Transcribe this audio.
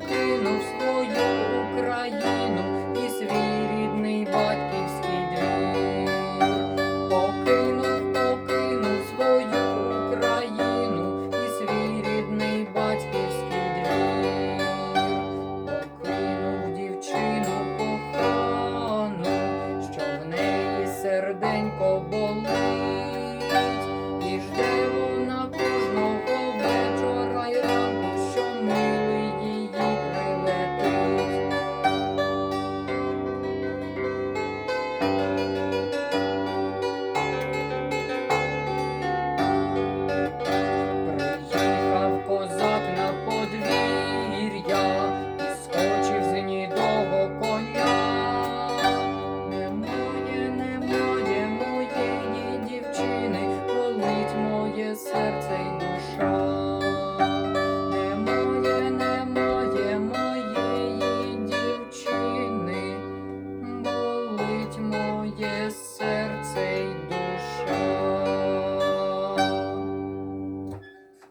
покинув свою Україну і свій рідний батьківський двір, покинув, покинув свою Україну і свій рідний батьківський двір, покинув дівчину кохану, що в неї серденько болить. the sun.